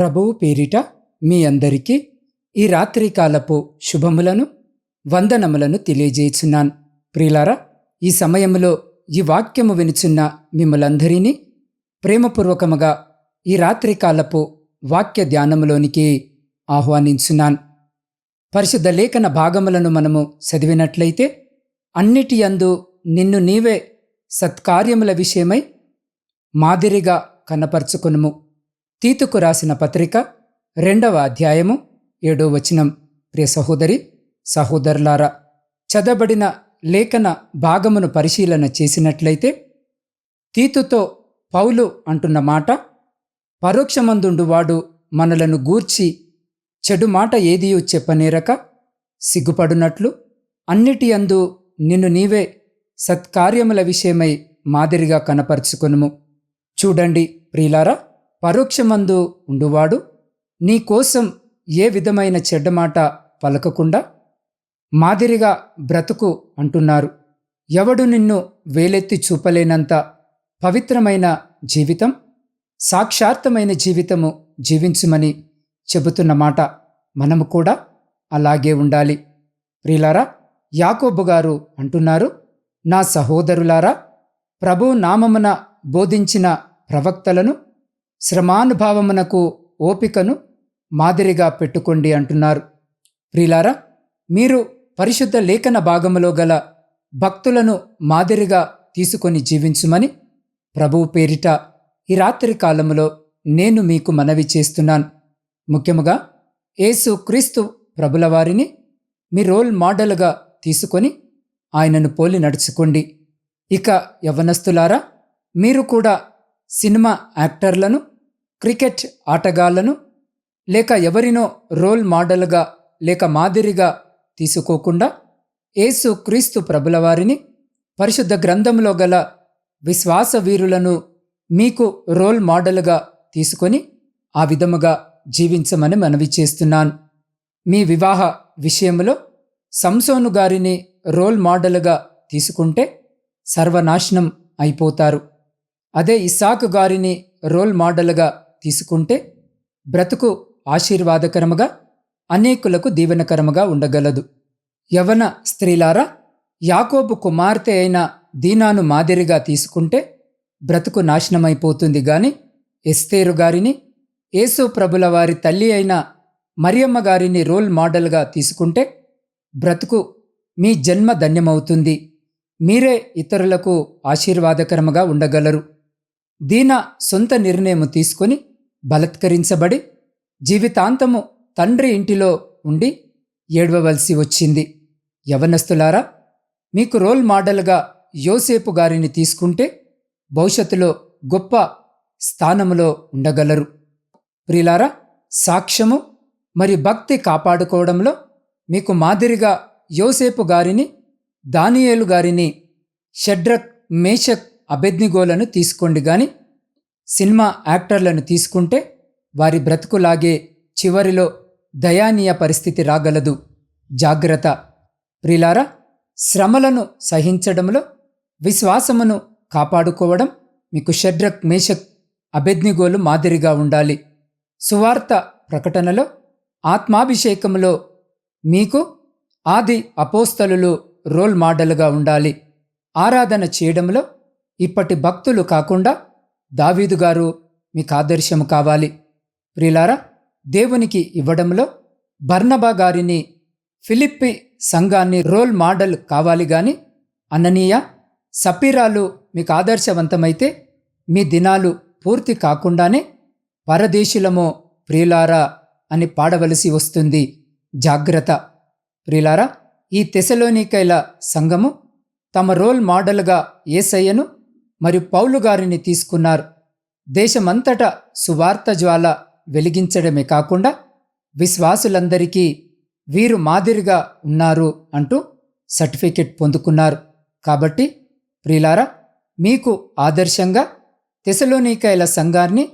ప్రభువు పేరిట మీ అందరికీ ఈ రాత్రికాలపు శుభములను వందనములను తెలియజేయుచున్నాను. ప్రియులారా ఈ సమయంలో ఈ వాక్యము వినుచున్న మిమ్మలందరినీ ప్రేమపూర్వకముగా ఈ రాత్రికాలపు వాక్య ధ్యానములోనికి ఆహ్వానించున్నాను. పరిశుద్ధ లేఖన భాగములను మనము చదివినట్లయితే అన్నిటి యందు నిన్ను నీవే సత్కార్యముల విషయమై మాదిరిగా కనపరుచుకునుము. తీతుకు రాసిన పత్రిక రెండవ అధ్యాయము ఏడో వచనం. ప్రియ సహోదరి సహోదరులారా చదబడిన లేఖన భాగమును పరిశీలన చేసినట్లయితే తీతుతో పౌలు అంటున్న మాట పరోక్షమందుండువాడు మనలను గూర్చి చెడు మాట ఏదియూ చెప్పనేరక సిగ్గుపడునట్లు అన్నిటి అందు నిన్ను నీవే సత్కార్యముల విషయమై మాదిరిగా కనపరుచుకొనుము. చూడండి ప్రియులారా పరోక్షమందు ఉండువాడు నీకోసం ఏ విధమైన చెడ్డమాట పలకకుండా మాదిరిగా బ్రతుకు అంటున్నారు. ఎవడు నిన్ను వేలెత్తి చూపలేనంత పవిత్రమైన జీవితం సాక్షార్థమైన జీవితము జీవించుమని చెబుతున్న మాట మనము కూడా అలాగే ఉండాలి. ప్రిలారా యాకోబు గారు అంటున్నారు నా సహోదరులారా ప్రభు నామమున బోధించిన ప్రవక్తలను శ్రమానుభావమునకు ఓపికను మాదిరిగా పెట్టుకోండి అంటున్నారు. ప్రిలారా మీరు పరిశుద్ధ లేఖన భాగములో గల భక్తులను మాదిరిగా తీసుకొని జీవించుమని ప్రభువు పేరిట ఈ రాత్రి కాలములో నేను మీకు మనవి చేస్తున్నాను. ముఖ్యముగా యేసు క్రీస్తు ప్రభుల వారిని మీ రోల్ మోడల్గా తీసుకొని ఆయనను పోలి నడుచుకోండి. ఇక యవనస్తులారా మీరు కూడా సినిమా యాక్టర్లను క్రికెట్ ఆటగాళ్ళను లేక ఎవరినో రోల్ మోడల్గా లేక మాదిరిగా తీసుకోకుండా యేసు క్రీస్తు ప్రభులవారిని పరిశుద్ధ గ్రంథంలో గల విశ్వాస వీరులను మీకు రోల్ మోడల్గా తీసుకొని ఆ విధముగా జీవించమని మనవి చేస్తున్నాను. మీ వివాహ విషయంలో సంసోను గారిని రోల్ మోడల్గా తీసుకుంటే సర్వనాశనం అయిపోతారు. అదే ఇసాకు గారిని రోల్ మోడల్గా తీసుకుంటే బ్రతుకు ఆశీర్వాదకరముగా అనేకులకు దీవెనకరముగా ఉండగలదు. యవన స్త్రీలారా యాకోబు కుమార్తె అయిన దీనాను మాదిరిగా తీసుకుంటే బ్రతుకు నాశనమైపోతుంది గాని ఎస్తేరు గారిని యేసు ప్రభుల వారి తల్లి అయిన మరియమ్మ గారిని రోల్ మోడల్గా తీసుకుంటే బ్రతుకు మీ జన్మ ధన్యమవుతుంది. మీరే ఇతరులకు ఆశీర్వాదకరముగా ఉండగలరు. దీన సొంత నిర్ణయం తీసుకొని బలత్కరించబడి జీవితాంతము తండ్రి ఇంటిలో ఉండి ఏడవవలసి వచ్చింది. యవనస్తులారా మీకు రోల్ మోడల్గా యోసేపు గారిని తీసుకుంటే భవిష్యత్తులో గొప్ప స్థానములో ఉండగలరు. ప్రిలారా సాక్ష్యము మరి భక్తి కాపాడుకోవడంలో మీకు మాదిరిగా యోసేపు గారిని దానియేలు గారిని షడ్రక్ మేషక్ అబెద్నిగోలను తీసుకోండి గాని సినిమా యాక్టర్లను తీసుకుంటే వారి బ్రతుకులాగే చివరిలో దయానీయ పరిస్థితి రాగలదు. జాగ్రత్త. ప్రిలారా శ్రమలను సహించడంలో విశ్వాసమును కాపాడుకోవడం మీకు షడ్రక్ మేషక్ అబెద్నిగోలు మాదిరిగా ఉండాలి. సువార్త ప్రకటనలో ఆత్మాభిషేకములో మీకు ఆది అపోస్తలులు రోల్ మోడల్గా ఉండాలి. ఆరాధన చేయడంలో ఇప్పటి భక్తులు కాకుండా దావీదు గారు మీకు ఆదర్శము కావాలి. ప్రిలారా దేవునికి ఇవ్వడంలో బర్నబా గారిని ఫిలిప్పి సంఘాన్ని రోల్ మోడల్ కావాలి గాని అననీయ సపీరాలు మీకు ఆదర్శవంతమైతే మీ దినాలు పూర్తి కాకుండానే పరదేశులమో ప్రియులారా అని పాడవలసి వస్తుంది. జాగ్రత్త. ప్రియులారా ఈ తెసలోనికైల సంఘము తమ రోల్ మోడల్గా ఏసయ్యను మరియు పౌలు గారిని తీసుకున్నారు. దేశమంతటా సువార్త జ్వాల వెలిగించడమే కాకుండా విశ్వాసులందరికీ వీరు మాదిరిగా ఉన్నారు అంటూ సర్టిఫికెట్ పొందుకున్నారు. కాబట్టి ప్రిలారా మీకు ఆదర్శంగా తెసలోనికాయల సంఘాన్ని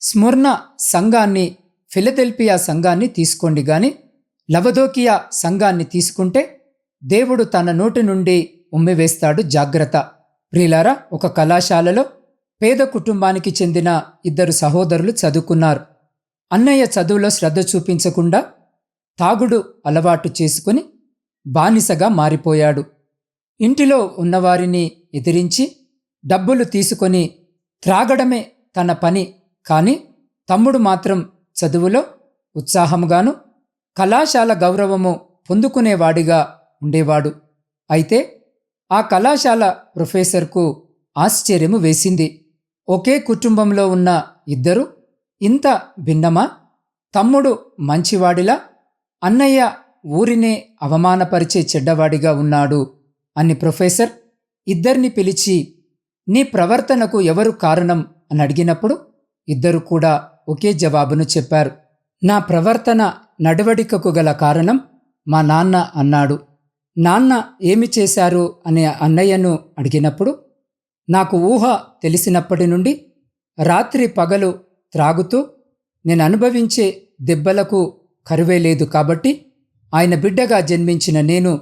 స్ముర్ణ సంఘాన్ని ఫిలదెల్పియా సంఘాన్ని తీసుకోండి గాని లవదోకియా సంఘాన్ని తీసుకుంటే దేవుడు తన నోటి నుండి ఉమ్మివేస్తాడు జాగ్రత్త. ప్రిలారా ఒక కళాశాలలో పేద కుటుంబానికి చెందిన ఇద్దరు సహోదరులు చదువుకున్నారు. అన్నయ్య చదువులో శ్రద్ధ చూపించకుండా తాగుడు అలవాటు చేసుకుని బానిసగా మారిపోయాడు. ఇంటిలో ఉన్నవారిని ఎదిరించి డబ్బులు తీసుకొని త్రాగడమే తన పని కానీ తమ్ముడు మాత్రం చదువులో ఉత్సాహముగాను కళాశాల గౌరవము పొందుకునేవాడిగా ఉండేవాడు. అయితే ఆ కళాశాల ప్రొఫెసర్కు ఆశ్చర్యము వేసింది. ఒకే కుటుంబంలో ఉన్న ఇద్దరు ఇంత భిన్నమా? తమ్ముడు మంచివాడిలా? అన్నయ్య ఊరినే అవమానపరిచే చెడ్డవాడిగా ఉన్నాడు అని ప్రొఫెసర్ ఇద్దరిని పిలిచి నీ ప్రవర్తనకు ఎవరు కారణం? అని అడిగినప్పుడు ఇద్దరు కూడా ఒకే జవాబును చెప్పారు. నా ప్రవర్తన నడవడికకు గల కారణం మా నాన్న అన్నాడు. నాన్న ఏమి చేశారు అనే అన్నయ్యను అడిగినప్పుడు నాకు ఊహ తెలిసినప్పటి నుండి రాత్రి పగలు త్రాగుతూ నేను అనుభవించే దెబ్బలకు కరువే లేదు కాబట్టి ఆయన బిడ్డగా జన్మించిన నేను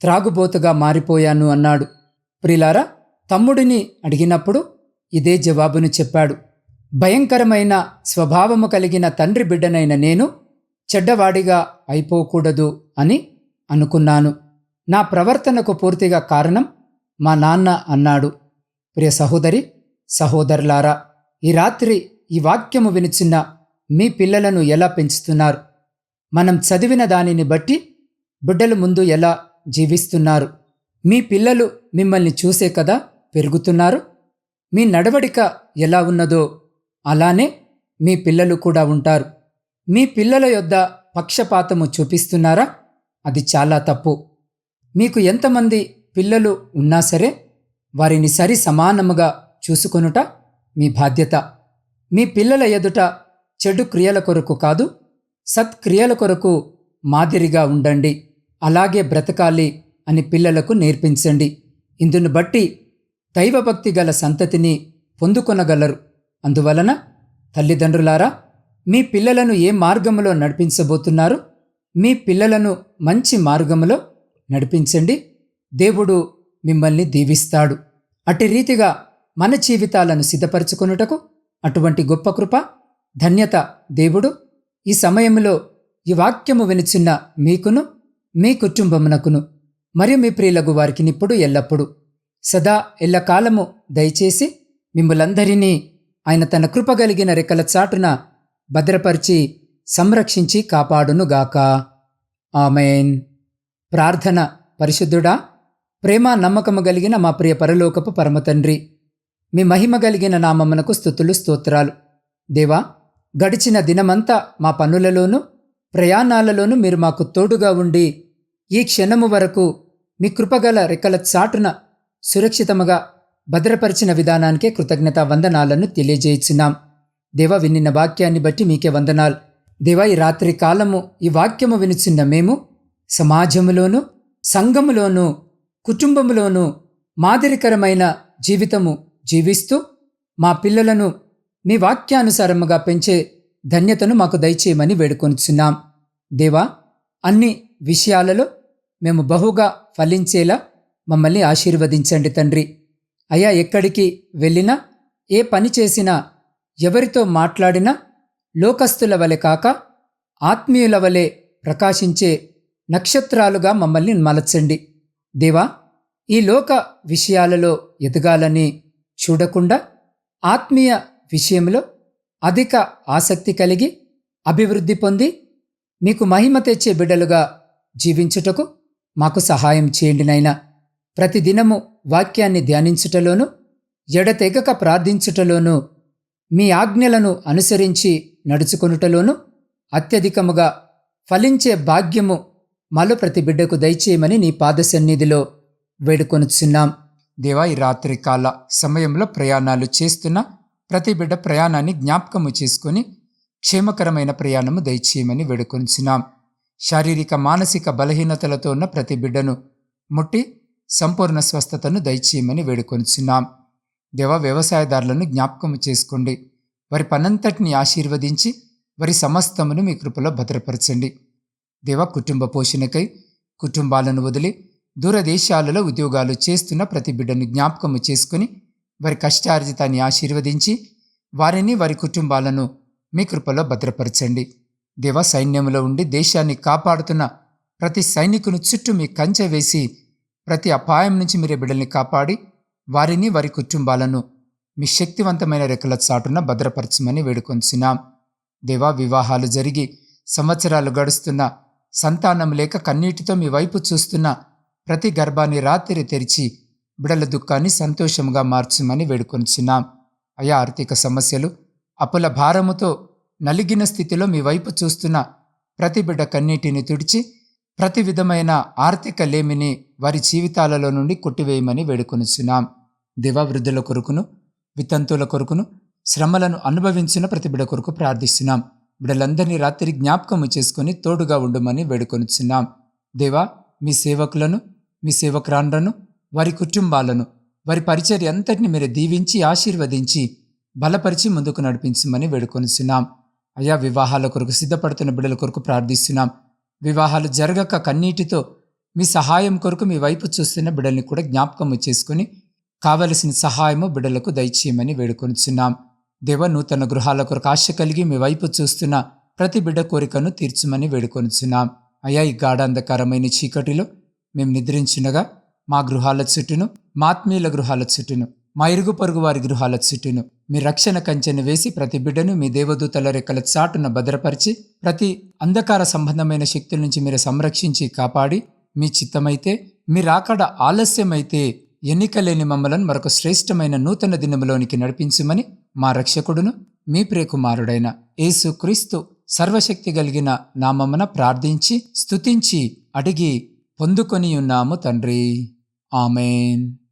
త్రాగుబోతుగా మారిపోయాను అన్నాడు. ప్రిలారా తమ్ముడిని అడిగినప్పుడు ఇదే జవాబును చెప్పాడు. భయంకరమైన స్వభావము కలిగిన తండ్రి బిడ్డనైన నేను చెడ్డవాడిగా అయిపోకూడదు అని అనుకున్నాను. నా ప్రవర్తనకు పూర్తిగా కారణం మా నాన్న అన్నాడు. ప్రియ సహోదరి సహోదరులారా ఈ రాత్రి ఈ వాక్యము వినిచిన్న మీ పిల్లలను ఎలా పెంచుతున్నారు? మనం చదివిన దానిని బట్టి బిడ్డలు ముందు ఎలా జీవిస్తున్నారు? మీ పిల్లలు మిమ్మల్ని చూసే కదా పెరుగుతున్నారు? మీ నడవడిక ఎలా ఉన్నదో అలానే మీ పిల్లలు కూడా ఉంటారు. మీ పిల్లల యొద్ద పక్షపాతము చూపిస్తున్నారా? అది చాలా తప్పు. మీకు ఎంతమంది పిల్లలు ఉన్నా సరే వారిని సరి సమానముగా చూసుకొనుట మీ బాధ్యత. మీ పిల్లల ఎదుట చెడు క్రియల కొరకు కాదు సత్క్రియల కొరకు మాదిరిగా ఉండండి. అలాగే బ్రతకాలి అని పిల్లలకు నేర్పించండి. ఇందును బట్టి దైవభక్తి గల సంతతిని పొందుకొనగలరు. అందువలన తల్లిదండ్రులారా మీ పిల్లలను ఏ మార్గంలో నడిపించబోతున్నారు? మీ పిల్లలను మంచి మార్గములో నడిపించండి. దేవుడు మిమ్మల్ని దీవిస్తాడు. అట్టి రీతిగా మన జీవితాలను సిద్ధపరచుకొనుటకు అటువంటి గొప్ప కృప ధన్యత దేవుడు ఈ సమయంలో ఈ వాక్యము వినిచున్న మీకును మీ కుటుంబమునకును మరియు మీ ప్రియులకు వారికి నిప్పుడు ఎల్లప్పుడు. సదా ఎల్లకాలము దయచేసి మిమ్మలందరినీ ఆయన తన కృప కలిగిన రెక్కల చాటున భద్రపరిచి సంరక్షించి కాపాడునుగాక. ఆమెన్. ప్రార్థన పరిశుద్ధుడా ప్రేమ నమ్మకము కలిగిన మా ప్రియ పరలోకపు పరమతండ్రి మీ మహిమ కలిగిన నామమునకు స్థుతులు స్తోత్రాలు. దేవా గడిచిన దినమంతా మా పనులలోనూ ప్రయాణాలలోనూ మీరు మాకు తోడుగా ఉండి ఈ క్షణము వరకు మీ కృపగల రెక్కల చాటున సురక్షితముగా భద్రపరిచిన విధానానికే కృతజ్ఞత వందనాలను తెలియజేయించున్నాం. దేవ వినిన వాక్యాన్ని బట్టి మీకే వందనాలు. దేవ ఈ రాత్రి కాలము ఈ వాక్యము వినిచిన్న మేము సమాజంలోనూ సంఘములోనూ కుటుంబంలోనూ మాదిరికరమైన జీవితము జీవిస్తూ మా పిల్లలను మీ వాక్యానుసారముగా పెంచే ధన్యతను మాకు దయచేయమని వేడుకొనిచున్నాం. దేవా అన్ని విషయాలలో మేము బహుగా ఫలించేలా మమ్మల్ని ఆశీర్వదించండి తండ్రి. అయ్యా ఎక్కడికి వెళ్ళినా ఏ పని చేసినా ఎవరితో మాట్లాడినా లోకస్తుల వలె కాక ఆత్మీయుల వలె ప్రకాశించే నక్షత్రాలుగా మమ్మల్ని మలచండి. దేవా ఈ లోక విషయాలలో ఎదగాలని చూడకుండా ఆత్మీయ విషయంలో అధిక ఆసక్తి కలిగి అభివృద్ధి పొంది మీకు మహిమ తెచ్చే బిడ్డలుగా జీవించుటకు మాకు సహాయం చేయండి నైనా ప్రతిదినము వాక్యాన్ని ధ్యానించుటలోనూ ఎడతెగక ప్రార్థించుటలోనూ మీ ఆజ్ఞలను అనుసరించి నడుచుకొనుటలోనూ అత్యధికముగా ఫలించే భాగ్యము మాలో ప్రతి బిడ్డకు దయచేయమని నీ పాద సన్నిధిలో వేడుకొనుచున్నాం. దేవా ఈ రాత్రి కాల సమయంలో ప్రయాణాలు చేస్తున్న ప్రతి బిడ్డ ప్రయాణాన్ని జ్ఞాపకము చేసుకొని క్షేమకరమైన ప్రయాణము దయచేయమని వేడుకొంచున్నాం శారీరక మానసిక బలహీనతలతో ఉన్న ప్రతి బిడ్డను ముట్టి సంపూర్ణ స్వస్థతను దయచేయమని వేడుకొంచున్నాం దేవ వ్యవసాయదారులను జ్ఞాపకము చేసుకోండి. వారి పనంతటిని ఆశీర్వదించి వారి సమస్తమును మీ కృపలో భద్రపరచండి. దేవ కుటుంబ పోషణకై కుటుంబాలను వదిలి దూరదేశాలలో ఉద్యోగాలు చేస్తున్న ప్రతి బిడ్డను జ్ఞాపకము చేసుకుని వారి కష్టార్జితాన్ని ఆశీర్వదించి వారిని వారి కుటుంబాలను మీ కృపలో భద్రపరచండి. దేవ సైన్యంలో ఉండి దేశాన్ని కాపాడుతున్న ప్రతి సైనికుని చుట్టూ మీ కంచె వేసి ప్రతి అపాయం నుంచి మీరే బిడ్డల్ని కాపాడి వారిని వారి కుటుంబాలను మీ శక్తివంతమైన రెక్కల చాటున భద్రపరచమని వేడుకొంచున్నాం దేవా వివాహాలు జరిగి సంవత్సరాలు గడుస్తున్న సంతానం లేక కన్నీటితో మీ వైపు చూస్తున్న ప్రతి గర్భాన్ని రాత్రి తెరిచి బిడల దుఃఖాన్ని సంతోషంగా మార్చమని వేడుకొంచున్నాం అయా ఆర్థిక సమస్యలు అప్పుల భారముతో నలిగిన స్థితిలో మీ వైపు చూస్తున్న ప్రతి బిడ్డ కన్నీటిని తుడిచి ప్రతి విధమైన ఆర్థిక లేమిని వారి జీవితాలలో నుండి కొట్టివేయమని వేడుకొనుచున్నాం. దివవృద్ధుల కొరకును వితంతుల కొరకును శ్రమలను అనుభవించిన ప్రతి బిడ కొరకు ప్రార్థిస్తున్నాం. బిడలందరినీ రాత్రి జ్ఞాపకము చేసుకొని తోడుగా ఉండమని వేడుకొనిచున్నాం. దేవా మీ సేవకులను మీ సేవకురాన్లను వారి కుటుంబాలను వారి పరిచర్య అంతటిని మీరు దీవించి ఆశీర్వదించి బలపరిచి ముందుకు నడిపించమని వేడుకొనిచున్నాం. అయా వివాహాల కొరకు సిద్ధపడుతున్న బిడ్డల కొరకు ప్రార్థిస్తున్నాం. వివాహాలు జరగక కన్నీటితో మీ సహాయం కొరకు మీ వైపు చూస్తున్న బిడ్డల్ని కూడా జ్ఞాపకము చేసుకుని కావలసిన సహాయము బిడ్డలకు దయచేయమని వేడుకొనిచున్నాం. దేవ నూతన గృహాల కొరకు ఆశ కలిగి మీ వైపు చూస్తున్న ప్రతి బిడ్డ కోరికను తీర్చమని వేడుకొనుచున్నాం. అయా ఈ గాఢాంధకారమైన చీకటిలో మేము నిద్రించినగా మా గృహాల చుట్టూను మాత్మీయుల గృహాల చుట్టూను మా ఇరుగు పొరుగు వారి గృహాల చుట్టూను మీ రక్షణ కంచెను వేసి ప్రతి బిడ్డను మీ దేవదూతల రెక్కల చాటున భద్రపరిచి ప్రతి అంధకార సంబంధమైన శక్తుల నుంచి మీరు సంరక్షించి కాపాడి మీ చిత్తమైతే మీ రాకడ ఆలస్యమైతే ఎన్నిక లేని మమ్మలను మరొక శ్రేష్టమైన నూతన దినములోనికి నడిపించమని మా రక్షకుడును మీ ప్రియకుమారుడైన యేసుక్రీస్తు సర్వశక్తి కలిగిన నామమున ప్రార్థించి స్తుతించి అడిగి పొందుకొని ఉన్నాము తండ్రి. ఆమెన్.